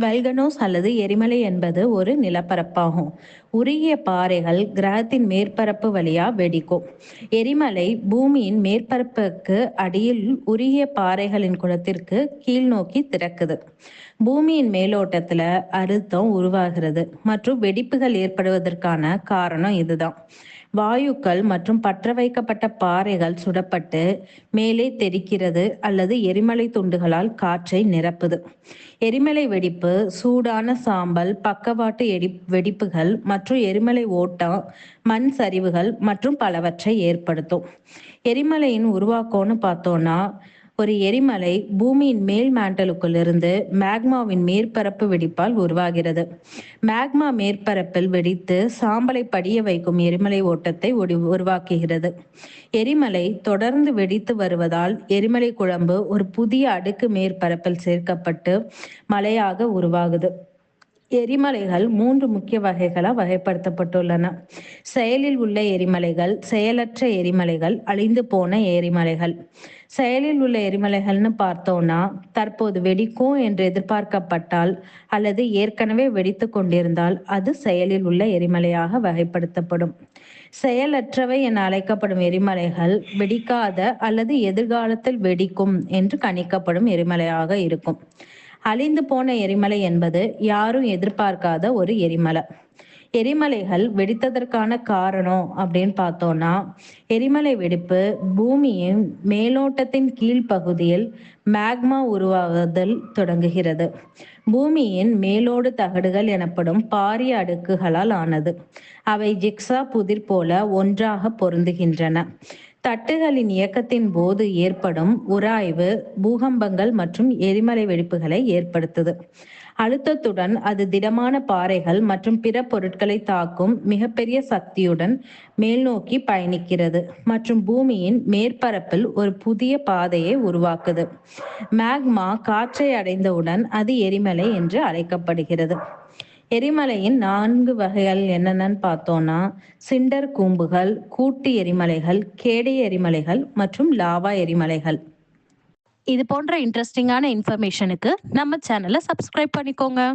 Volcanoes அல்லது எரிமலை என்பது ஒரு நிலப்பரப்பாகும். உருகிய பாறைகள் கிரகத்தின் மேற்பரப்பு வழியா வெடிக்கும். எரிமலை பூமியின் மேற்பரப்புக்கு அடியில் உருகிய பாறைகளின் குளத்திற்கு கீழ் நோக்கி திறக்குது. பூமியின் மேலோட்டத்துல அழுத்தம் உருவாகிறது. மற்றும் வெடிப்புகள் ஏற்படுவதற்கான காரணம் இதுதான். வாயுக்கள் மற்றும் பற்ற வைக்கப்பட்ட பாறைகள் சுடப்பட்டு மேலே தெரிக்கிறது அல்லது எரிமலை துண்டுகளால் காற்றை நிரப்புது. எரிமலை வெடிப்பு சூடான சாம்பல் பக்கவாட்டு எடி வெடிப்புகள் மற்றும் எரிமலை ஓட்டம் மண் சரிவுகள் மற்றும் பலவற்றை ஏற்படுத்தும். எரிமலையின் உருவாக்கம்னு பார்த்தோம்னா ஒரு எரிமலை பூமியின் மேல் மேண்டலுக்குள்ளிருந்து மேக்மாவின் மேற்பரப்பு வெடிப்பால் உருவாகிறது. மேக்மா மேற்பரப்பில் வெடித்து சாம்பலை படிய வைக்கும் எரிமலை ஓட்டத்தை உருவாக்குகிறது. எரிமலை தொடர்ந்து வெடித்து வருவதால் எரிமலை குழம்பு ஒரு புதிய அடுக்கு மேற்பரப்பில் சேர்க்கப்பட்டு மலையாக உருவாகுது. எரிமலைகள் மூன்று முக்கிய வகைகளாக வகைப்படுத்தப்பட்டுள்ளன. செயலில் உள்ள எரிமலைகள் செயலற்ற எரிமலைகள் அழிந்து போன எரிமலைகள். செயலில் உள்ள எரிமலைகள்னு பார்த்தோம்னா தற்போது வெடிக்கும் என்று எதிர்பார்க்கப்பட்டால் அல்லது ஏற்கனவே வெடித்து கொண்டிருந்தால் அது செயலில் உள்ள எரிமலையாக வகைப்படுத்தப்படும். செயலற்றவை என அழைக்கப்படும் எரிமலைகள் வெடிக்காத அல்லது எதிர்காலத்தில் வெடிக்கும் என்று கணிக்கப்படும் எரிமலையாக இருக்கும். அழிந்து போன எரிமலை என்பது யாரும் எதிர்பார்க்காத ஒரு எரிமலை. எரிமலைகள் வெடித்ததற்கான காரணம் அப்படின்னு பார்த்தோம்னா எரிமலை வெடிப்பு பூமியின் மேலோட்டத்தின் கீழ்ப்பகுதியில் மேக்மா உருவாகுதல் தொடங்குகிறது. பூமியின் மேலோடு தகடுகள் எனப்படும் பாரிய அடுக்குகளால் ஆனது. அவை ஜிக்ஸா புதிர் போல ஒன்றாக பொருந்துகின்றன. தட்டுகளின் இயக்கத்தின் போது ஏற்படும் உராய்வு பூகம்பங்கள் மற்றும் எரிமலை வெடிப்புகளை ஏற்படுத்துது. அழுத்தத்துடன் அது திடமான பாறைகள் மற்றும் பிற பொருட்களை தாக்கும் மிகப்பெரிய சக்தியுடன் மேல்நோக்கி பயணிக்கிறது மற்றும் பூமியின் மேற்பரப்பில் ஒரு புதிய பாதையை உருவாக்குது. மேக்மா காற்றை அடைந்தவுடன் அது எரிமலை என்று அழைக்கப்படுகிறது. எரிமலையின் நான்கு வகைகள் என்னென்னு பார்த்தோம்னா சிண்டர் கூம்புகள் கூட்டு எரிமலைகள் கேடை எரிமலைகள் மற்றும் லாவா எரிமலைகள். இது போன்ற இன்ட்ரெஸ்டிங்கான இன்ஃபர்மேஷனுக்கு நம்ம சேனலை சப்ஸ்கிரைப் பண்ணிக்கோங்க.